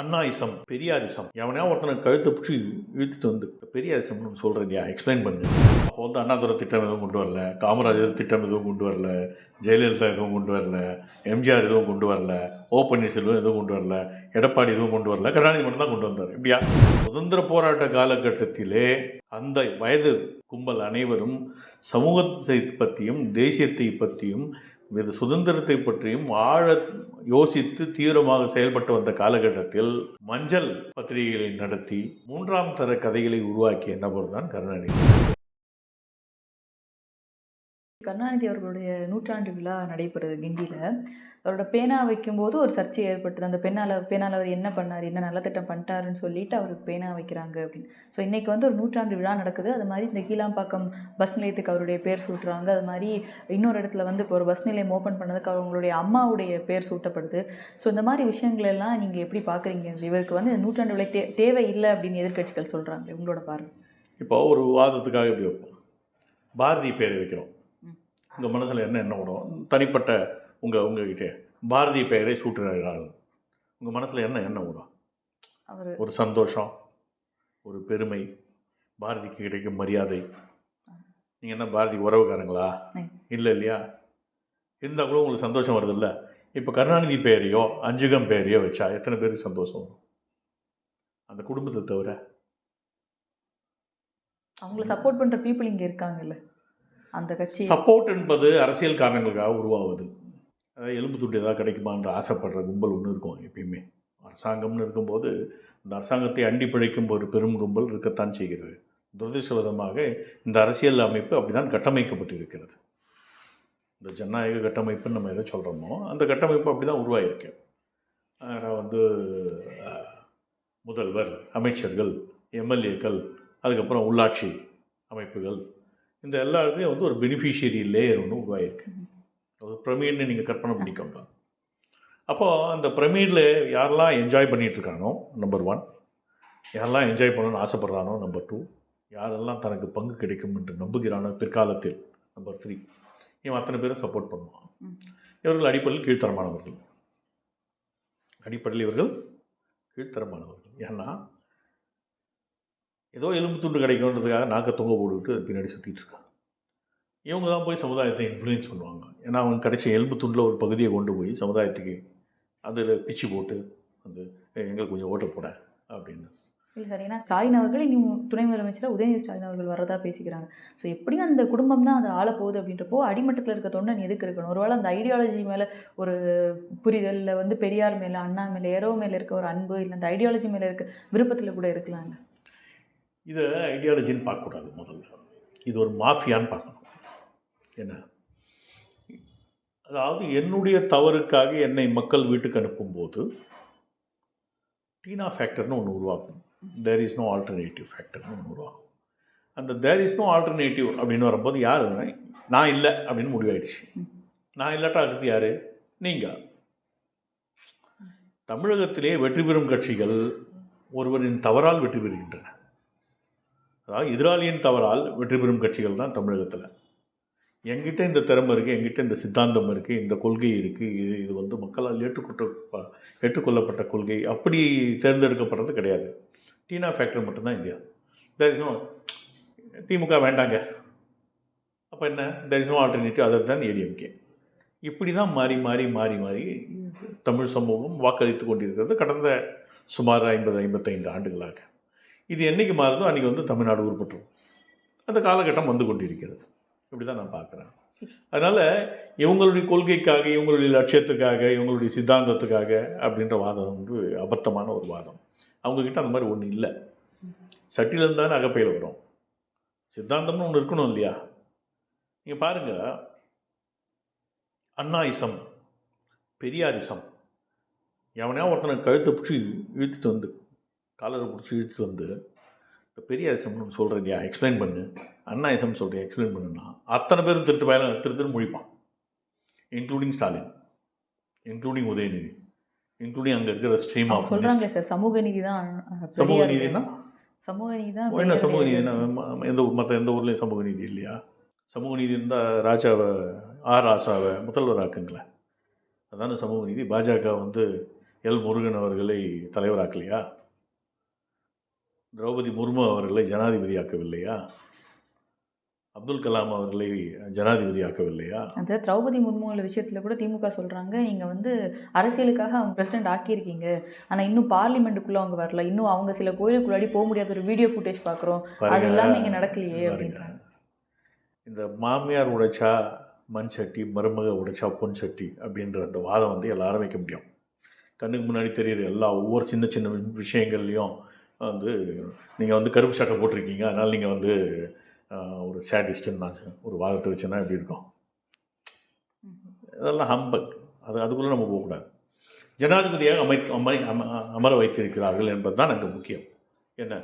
அண்ணாயிசம் பெரியாரிசம். எவனையா ஒருத்தனை கழுத்தை பிடிச்சி இழுத்துட்டு வந்து பெரியாரிசம்னு சொல்கிறேன்யா எக்ஸ்பிளைன் பண்ணு. அப்போ வந்து அண்ணாதுரை திட்டம் எதுவும் கொண்டு வரல. காமராஜர் திட்டம் எதுவும் கொண்டு வரல. ஜெயலலிதா எதுவும் கொண்டு வரல. எம்ஜிஆர் எதுவும் கொண்டு வரல. ஓ பன்னீர்செல்வம் எதுவும் கொண்டு வரல. எடப்பாடி எதுவும் கொண்டு வரல. கருணாநிதி மட்டும் தான் கொண்டு வந்தார். இப்படியா? சுதந்திர போராட்ட காலகட்டத்திலே அந்த வயது கும்பல் அனைவரும் சமூகத்தை பற்றியும் தேசியத்தை பற்றியும் இது சுதந்திரத்தை பற்றியும் ஆழ யோசித்து தீவிரமாக செயல்பட்டு வந்த காலகட்டத்தில் மஞ்சள் பத்திரிகைகளை நடத்தி மூன்றாம் தர கதைகளை உருவாக்கிய நபர் தான் கருணாநிதி. கருணாநிதி அவர்களுடைய நூற்றாண்டு விழா நடைபெறுது கிண்டியில். அவரோட பேனா வைக்கும்போது ஒரு சர்ச்சை ஏற்பட்டது. அந்த பெண்ணால் பேனால் அவர் என்ன பண்ணார் என்ன நல்ல திட்டம் பண்ணிட்டாருன்னு சொல்லிட்டு அவருக்கு பேனா வைக்கிறாங்க அப்படின்னு. ஸோ இன்றைக்கி வந்து ஒரு நூற்றாண்டு விழா நடக்குது. அது மாதிரி இந்த கீழாம்பாக்கம் பஸ் நிலையத்துக்கு அவருடைய பேர் சூட்டுறாங்க. அது மாதிரி இன்னொரு இடத்துல வந்து இப்போ ஒரு பஸ் நிலையம் ஓப்பன் பண்ணதுக்கு அவங்களுடைய அம்மாவுடைய பேர் சூட்டப்படுது. ஸோ இந்த மாதிரி விஷயங்கள் எல்லாம் நீங்கள் எப்படி பார்க்குறீங்க இவருக்கு வந்து இந்த நூற்றாண்டு விழா தே தேவை இல்லை அப்படின்னு எதிர்க்கட்சிகள் சொல்கிறாங்க உங்களோட பாருங்கள் இப்போ ஒரு வாதத்துக்காக எப்படி வைப்போம்? பாரதி பேர் வைக்கிறோம். உங்கள் மனசில் என்ன என்ன விடும் தனிப்பட்ட உங்கள் உங்ககிட்ட பாரதி பெயரை சூட்டுகிறார்கள். உங்கள் மனசில் என்ன என்ன அவர் ஒரு சந்தோஷம் ஒரு பெருமை பாரதிக்கு கிடைக்கும் மரியாதை. நீங்கள் என்ன பாரதிக்கு உறவுக்காரங்களா. இல்லை இல்லையா? இருந்தால் கூட உங்களுக்கு சந்தோஷம் வருதுல்ல? இப்போ கருணாநிதி பெயரையோ அஞ்சுகம் பெயரையோ வச்சா எத்தனை பேருக்கு சந்தோஷம் வரும்? அந்த குடும்பத்தை தவிர. அவங்கள சப்போர்ட் பண்ணுற பீப்புள் இங்கே இருக்காங்கல்ல. அந்த கட்சி சப்போர்ட் என்பது அரசியல் காரணங்களுக்காக உருவாகுது அதாவது எலும்பு துண்டு ஏதாவது கிடைக்குமான்ற ஆசைப்படுற கும்பல் ஒன்று இருக்கும் எப்பயுமே. அரசாங்கம்னு இருக்கும்போது இந்த அரசாங்கத்தை அண்டி பிழைக்கும் ஒரு பெரும் கும்பல் இருக்கத்தான் செய்கிறது. துரதிருஷ்டவசமாக இந்த அரசியல் அமைப்பு அப்படிதான் கட்டமைக்கப்பட்டிருக்கிறது. இந்த ஜனநாயக கட்டமைப்புன்னு நம்ம எதை சொல்கிறோமோ அந்த கட்டமைப்பு அப்படி தான் உருவாகிருக்கு ஆனா வந்து முதல்வர் அமைச்சர்கள் எம்எல்ஏக்கள் அதுக்கப்புறம் உள்ளாட்சி அமைப்புகள் இந்த எல்லா இடத்துலையும் வந்து ஒரு பெனிஃபிஷியரி லேயர் ஒன்று உருவாயிருக்கு. ஒரு பிரமிட்னு நீங்கள் கற்பனை பண்ணிக்கோங்க அப்போது அந்த பிரமிடில் யாரெல்லாம் என்ஜாய் பண்ணிட்டு இருக்கானோ நம்பர் ஒன் யாரெல்லாம் என்ஜாய் பண்ணணும்னு ஆசைப்படுறானோ நம்பர் டூ யாரெல்லாம் தனக்கு பங்கு கிடைக்கும் என்று நம்புகிறானோ பிற்காலத்தில் நம்பர் த்ரீ இவன் அத்தனை பேரும் சப்போர்ட் பண்ணுவான். இவர்கள் அடிப்படையில் கீழ்த்தரமானவர்கள். அடிப்படையில் இவர்கள் கீழ்த்தரமானவர்கள். ஏன்னா ஏதோ எலும்பு துண்டு கிடைக்கும்ன்றதுக்காக நாக்க தொங்க போட்டுக்கிட்டு அது பின்னாடி சுற்றிட்டு இருக்காங்க இவங்க தான் போய் சமுதாயத்தை இன்ஃப்ளூயன்ஸ் பண்ணுவாங்க. ஏன்னா அவங்க கிடைச்ச எலும்பு துண்டில் ஒரு பகுதியை கொண்டு போய் சமுதாயத்துக்கு அதில் பிச்சு போட்டு வந்து எங்களுக்கு கொஞ்சம் ஓட்ட போட அப்படின்னு. இல்லை சார் ஏன்னா ஸ்டாலின் அவர்கள் இனி துணை முதலமைச்சராக உதயநிதி ஸ்டாலின் அவர்கள் வரதா பேசிக்கிறாங்க. ஸோ எப்படியும் அந்த குடும்பம் தான் அதை ஆள போகுது அப்படின்றப்போ அடிமட்டத்தில் இருக்க தொண்டன் எதுக்கு இருக்கணும்? ஒருவேளை அந்த ஐடியாலஜி மேலே ஒரு புரிதலில் வந்து பெரியார் மேலே அண்ணா மேலே ஏரோ மேலே இருக்க ஒரு அன்பு இல்லை அந்த ஐடியாலஜி மேலே இருக்க விருப்பத்தில் கூட இருக்கலாம்ல இதை ஐடியாலஜின்னு பார்க்கக்கூடாது முதல்ல. இது ஒரு மாஃபியான்னு பார்க்கணும். என்ன? அதாவது என்னுடைய தவறுக்காக என்னை மக்கள் வீட்டுக்கு அனுப்பும்போது டீனா ஃபேக்டர்னு ஒன்று உருவாகும். தேர் இஸ் நோ ஆல்டர்னேட்டிவ் ஃபேக்டர்னு ஒன்று உருவாகும். அந்த தேர் இஸ் நோ ஆல்டர்னேட்டிவ் அப்படின்னு வரும்போது யார்? நான் இல்லை அப்படின்னு முடிவாயிடுச்சு. நான் இல்லாட்டா அடுத்து யார்? நீங்கள் தமிழகத்திலே வெற்றி பெறும் கட்சிகள் ஒருவரின் தவறால் வெற்றி பெறுகின்றன. அதாவது எதிராளியின் தவறால் வெற்றி பெறும் கட்சிகள் தான் தமிழகத்தில். என்கிட்ட இந்த திறமை இருக்குது எங்கிட்ட இந்த சித்தாந்தம் இருக்குது இந்த கொள்கை இருக்குது இது இது வந்து மக்களால் ஏற்றுக்கொட்ட ஏற்றுக்கொள்ளப்பட்ட கொள்கை. அப்படி தேர்ந்தெடுக்கப்படுறது கிடையாது. டீனா ஃபேக்டர் மட்டும்தான் இந்தியா. தரிசனம் திமுக வேண்டாங்க. அப்போ என்ன? தரிசனம் ஆல்டர்னேட்டிவ் அதர் தான் ஏடிஎம்கே இப்படி தான் மாறி மாறி மாறி மாறி தமிழ் சமூகம் வாக்களித்து கொண்டிருக்கிறது கடந்த சுமார் ஐம்பது ஐம்பத்தைந்து ஆண்டுகளாக. இது என்னைக்கு மாறுதோ அன்றைக்கி வந்து தமிழ்நாடு உருப்பட்டுரும். அந்த காலகட்டம் வந்து கொண்டிருக்கிறது. இப்படி தான் நான் பார்க்குறேன். அதனால் இவங்களுடைய கொள்கைக்காக இவங்களுடைய லட்சியத்துக்காக இவங்களுடைய சித்தாந்தத்துக்காக அப்படின்ற வாதம் வந்து அபத்தமான ஒரு வாதம். அவங்கக்கிட்ட அந்த மாதிரி ஒன்று இல்லை. சட்டியிலேருந்து தானே அகப்பையில் வரும். சித்தாந்தம்னு ஒன்று இருக்கணும் இல்லையா? நீங்கள் பாருங்கள் அண்ணாயிசம் பெரியாரிசம். எவனையா ஒருத்தனை கழுத்தை பிடிச்சி இழுத்துட்டு வந்து காலரை பிடிச்சி இழுத்துட்டு வந்து இந்த பெரியாரிசம்னு சொல்கிறேன் இல்லையா எக்ஸ்பிளைன் பண்ணு. அண்ணாயிசம் சொல்கிறேன் எக்ஸ்பிளைன் பண்ணுன்னா அத்தனை பேரும் திருட்டு பயில திரு திரு முழிப்பான். Including Stalin including Udhayanidhi including அங்கே இருக்கிற ஸ்ட்ரீம் ஆஃப் சொல்கிறாங்களே சார் சமூக நீதி தான் சமூக நீதினா? சமூக நீதி தான் என்ன சமூக நீதி எந்த ஊர் மற்ற எந்த ஊர்லேயும் சமூக நீதி இல்லையா? சமூக நீதி இருந்தால் ராஜாவை ஆர் ராசாவை முதல்வர் ஆக்குங்களேன். அதான சமூக நீதி? பாஜக வந்து எல் முருகன் அவர்களை தலைவராக்கலையா திரௌபதி முர்மு அவர்களை ஜனாதிபதி ஆக்கவில்லையா அப்துல் கலாம் அவர்களை ஜனாதிபதி ஆக்கவில்லையா அந்த திரௌபதி முர்மு விஷயத்தில் கூட திமுக சொல்கிறாங்க நீங்கள் வந்து அரசியலுக்காக அவங்க பிரசிடென்ட் ஆக்கியிருக்கீங்க. ஆனால் இன்னும் பார்லிமெண்ட்டுக்குள்ளே அவங்க வரல. இன்னும் அவங்க சில கோயிலுக்குள்ளாடி போக முடியாத ஒரு வீடியோ ஃபுட்டேஜ் பார்க்குறோம் அது எல்லாமே இங்கே நடக்கலையே. அப்படின்றாங்க. இந்த மாமியார் உடைச்சா மண் சட்டி மருமக உடைச்சா பொன் சட்டி அப்படின்ற அந்த வாதம் வந்து எல்லாரும் வைக்க முடியும். கண்ணுக்கு முன்னாடி தெரியுற எல்லா ஒவ்வொரு சின்ன சின்ன விஷயங்கள்லையும் வந்து நீங்கள் வந்து கருப்பு சட்டை போட்டிருக்கீங்க. அதனால் நீங்கள் வந்து ஒரு சேடிஸ்ட்டுன்னு நான் ஒரு வாதத்தை வச்சுன்னா எப்படி இருக்கும்? இதெல்லாம் ஹம்பக் அது அதுக்குள்ளே நம்ம போகக்கூடாது. ஜனாதிபதியாக அமைத்து அமை அம அமர வைத்திருக்கிறார்கள் என்பது தான் அங்கே முக்கியம். என்ன?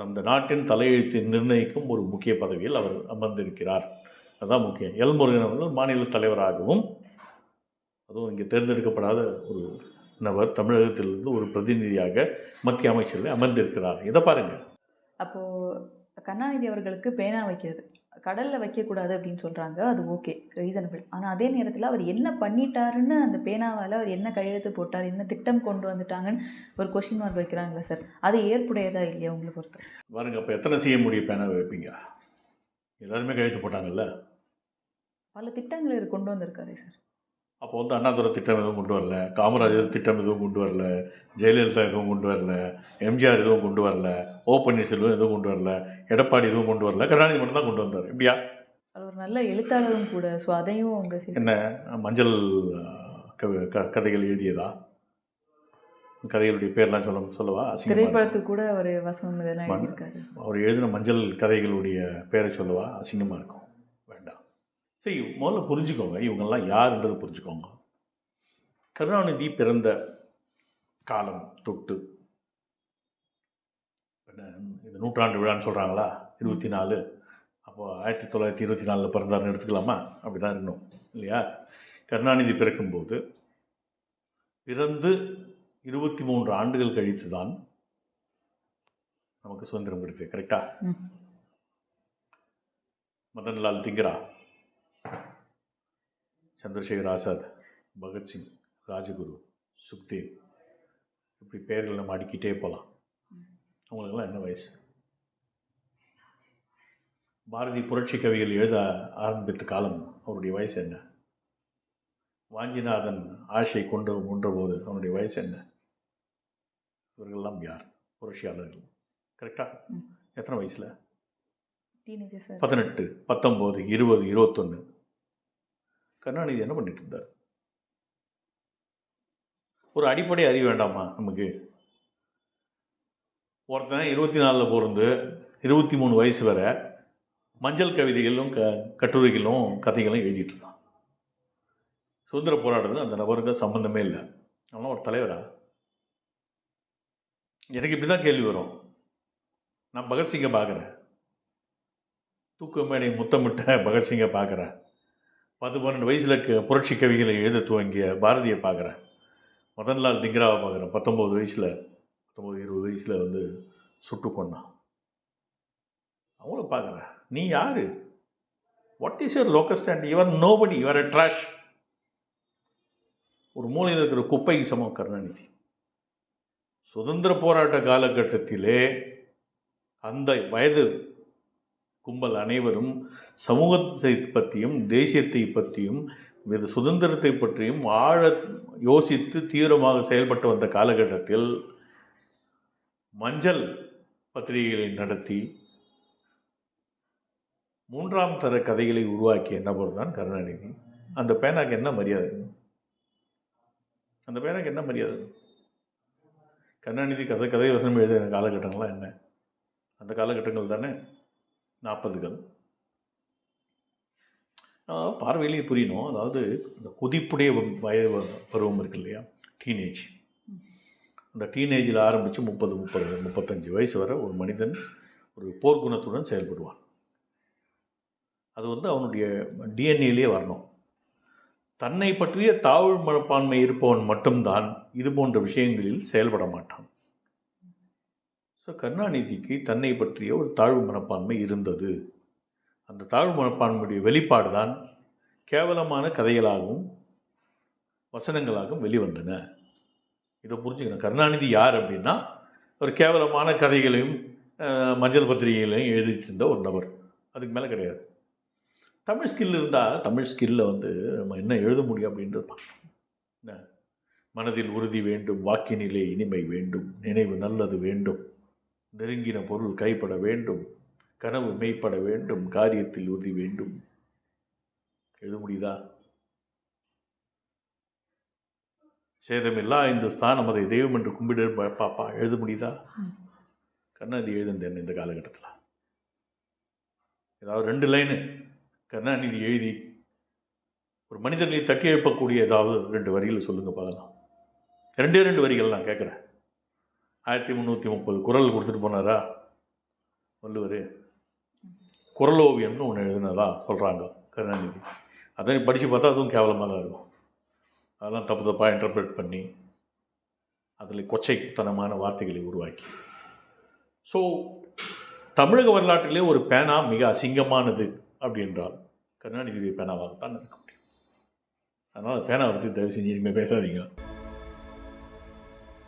நம்ம நாட்டின் தலையெழுத்தை நிர்ணயிக்கும் ஒரு முக்கிய பதவியில் அவர் அமர்ந்திருக்கிறார். அதுதான் முக்கியம். எல் முருகன் அவர்கள் மாநில தலைவராகவும் அதுவும் இங்கே தேர்ந்தெடுக்கப்படாத ஒரு நபர் தமிழகத்திலிருந்து ஒரு பிரதிநிதியாக மத்திய அமைச்சரில் அமர்ந்திருக்கிறார். இதை பாருங்கள் அப்போது கருணாநிதி அவர்களுக்கு பேனா வைக்கிறது. கடலில் வைக்கக்கூடாது அப்படின்னு சொல்கிறாங்க அது ஓகே. ரீசனபிள் ஆனால் அதே நேரத்தில் அவர் என்ன பண்ணிட்டாருன்னு அந்த பேனாவால் அவர் என்ன கையெழுத்து போட்டார் என்ன திட்டம் கொண்டு வந்துட்டாங்கன்னு ஒரு கொஷின் மார்க் வைக்கிறாங்களே சார் அது ஏற்புடையதா இல்லையா உங்களை பொறுத்த? பாருங்க அப்போ எத்தனை செய்ய முடியும் பேனாவை வைப்பீங்க? எல்லாருமே கழுத்து போட்டாங்கல்ல? பல திட்டங்களை இவர் கொண்டு வந்திருக்காரு சார் அப்போ வந்து அண்ணாதுரை திட்டம் எதுவும் கொண்டு வரல. காமராஜர் திட்டம் எதுவும் கொண்டு வரல. ஜெயலலிதா எதுவும் கொண்டு வரல. எம்ஜிஆர் எதுவும் கொண்டு வரல. ஓ பன்னீர்செல்வம் எதுவும் கொண்டு வரல. எடப்பாடி எதுவும் கொண்டு வரல. கருணாநிதி மட்டும் தான் கொண்டு வந்தார். இப்படியா? அவர் நல்ல எழுத்தாளரும் கூட. ஸோ அதையும் அவங்க என்ன? மஞ்சள் கவி- கதைகள் எழுதியதா? கதைகளுடைய பேர்லாம் சொல்ல சொல்லவா. திரைப்படத்துக்கு கூட அவர் வசனம் இதெல்லாம் அவர் எழுதின மஞ்சள் கதைகளுடைய பேரை சொல்லவா? அசிங்கமாக இருக்கும். சரி முதல்ல புரிஞ்சுக்கோங்க. இவங்கெல்லாம் யாருன்றது புரிஞ்சுக்கோங்க. கருணாநிதி பிறந்த காலம் தொட்டு என்ன இந்த நூற்றாண்டு விழான்னு சொல்கிறாங்களா இருபத்தி நாலு அப்போ ஆயிரத்தி தொள்ளாயிரத்தி இருபத்தி நாலில் பிறந்தாருன்னு எடுத்துக்கலாமா? அப்படி தான் இருக்கணும் இல்லையா? கருணாநிதி பிறக்கும்போது பிறந்து இருபத்தி மூன்று ஆண்டுகள் கழித்து தான் நமக்கு சுதந்திரம் கிடைச்சது கரெக்டா. மதன்லால் திங்கரா. சந்திரசேகர் ஆசாத் பகத்சிங் ராஜகுரு சுக்தேவ் இப்படி பெயர்கள் நம்ம அடுக்கிட்டே போகலாம் அவங்களுக்கெல்லாம் என்ன வயசு? பாரதி புரட்சி கவிகள் எழுத ஆரம்பித்த காலம் அவருடைய வயசு என்ன? வாஞ்சிநாதன் ஆசை கொண்டு முன்றபோது அவனுடைய வயசு என்ன? இவர்கள்லாம் யார்? புரட்சியாளர்கள். கரெக்டா ம். எத்தனை வயசில்? பதினெட்டு பத்தொம்போது இருபது இருபத்தொன்று கருணாநிதி என்ன பண்ணிட்டு இருந்தார் ஒரு அடிப்படை அறிவு வேண்டாமா நமக்கு? ஒருத்தன் இருபத்தி நாலில் பிறந்து இருபத்தி மூணு வயசு வரை மஞ்சள் கவிதைகளும் க கட்டுரைகளும் கதைகளும் எழுதிட்டு இருந்தான் சுதந்திர போராட்டத்தில் அந்த நபருக்கு சம்மந்தமே இல்லை. அவன் ஒரு தலைவரா? எனக்கு இப்படி தான் கேள்வி வரும். நான் பகத்சிங்கை பார்க்குறேன். தூக்கு மேடை முத்தமிட்ட பகத்சிங்கை பார்க்குறேன். பத்து பன்னெண்டு வயசில் புரட்சி கவிகளை எழுத துவங்கிய பாரதியை பார்க்குறேன். மதன்லால் திங்கராவை பார்க்குறேன். பத்தொம்போது வயசில் பத்தொம்போது இருபது வயசில் வந்து சுட்டு கொண்டான் அவங்கள பார்க்குறேன். நீ யார்? What is your local stand your nobody your uh trash ஒரு மூலையில் இருக்கிற குப்பை சமம் கருணாநிதி. சுதந்திர போராட்ட காலகட்டத்திலே அந்த வயது கும்பல் அனைவரும் சமூகத்தை பற்றியும் தேசியத்தை பற்றியும் இது சுதந்திரத்தை பற்றியும் ஆழ யோசித்து தீவிரமாக செயல்பட்டு வந்த காலகட்டத்தில் மஞ்சள் பத்திரிகைகளை நடத்தி மூன்றாம் தர கதைகளை உருவாக்கிய நபர் தான் கருணாநிதி. அந்த பேனாக்கு என்ன மரியாதை? அந்த பேனாக்கு என்ன மரியாதை? கருணாநிதி கதை கதை வசனம் எழுதின காலகட்டங்கள்லாம் என்ன? அந்த காலகட்டங்கள் தானே? நாற்பதுகள். பார்வையிலேயே புரியணும். அதாவது இந்த கொதிப்புடைய வய பருவம் இருக்கு இல்லையா? டீனேஜ் அந்த டீனேஜில் ஆரம்பித்து முப்பது முப்பது முப்பத்தஞ்சு வயசு வரை ஒரு மனிதன் ஒரு போர்க்குணத்துடன் செயல்படுவான். அது வந்து அவனுடைய டிஎன்ஏலேயே வரணும். தன்னை பற்றிய தாழ்வு மனப்பான்மை இருப்பவன் மட்டும்தான் இது போன்ற விஷயங்களில் செயல்பட மாட்டான். ஸோ கருணாநிதிக்கு தன்னை பற்றிய ஒரு தாழ்வு மனப்பான்மை இருந்தது. அந்த தாழ்வு மனப்பான்மையுடைய வெளிப்பாடு தான் கேவலமான கதைகளாகவும் வசனங்களாகவும் வெளிவந்தன. இதை புரிஞ்சுக்கணும். கருணாநிதி யார் அப்படின்னா ஒரு கேவலமான கதைகளையும் மஞ்சள் பத்திரிகைகளையும் எழுதிட்டு இருந்த ஒரு நபர். அதுக்கு மேலே கிடையாது. தமிழ் ஸ்கில் இருந்தால் தமிழ் ஸ்கில்ல வந்து நம்ம என்ன எழுத முடியும் அப்படின்றது பார்க்கணும் என்ன? மனதில் உறுதி வேண்டும் வாக்கினிலே இனிமை வேண்டும் நினைவு நல்லது வேண்டும். நெருங்கின பொருள் கைப்பட வேண்டும். கனவு மெய்ப்பட வேண்டும். காரியத்தில் உறுதி வேண்டும். எழுத முடியுதா? சேதமில்லா இந்துஸ்தான் அதை தெய்வம் என்று கும்பிடு பாப்பா எழுத முடியுதா? ம். கருணாநிதி எழுதுந்தேன் இந்த காலகட்டத்தில். ஏதாவது ரெண்டு லைனு. கருணாநிதி எழுதி ஒரு மனிதர்களை தட்டி எழுப்பக்கூடிய ஏதாவது ரெண்டு வரிகள் சொல்லுங்கள் பார்க்கலாம். ரெண்டே ரெண்டு வரிகள் நான் கேட்குறேன். ஆயிரத்தி முந்நூற்றி முப்பது குரல் கொடுத்துட்டு போனாரா? வள்ளுவர். குரல் ஓவியம்னு ஒன்று எழுதுனதா சொல்கிறாங்க கருணாநிதி. அதை படித்து பார்த்தா அதுவும் கேவலமாக தான் இருக்கும். அதெல்லாம் தப்பு தப்பாக இன்டர்பிரேட் பண்ணி அதில் கொச்சைத்தனமான வார்த்தைகளை உருவாக்கி. ஸோ தமிழக வரலாற்றிலே ஒரு பேனா மிக அசிங்கமானது அப்படின்றால் கருணாநிதியுடைய பேனாவாகத்தான் இருக்க முடியும். அதனால் பேனாவை பற்றி தயவு செஞ்சு இனிமேல் பேசாதீங்க.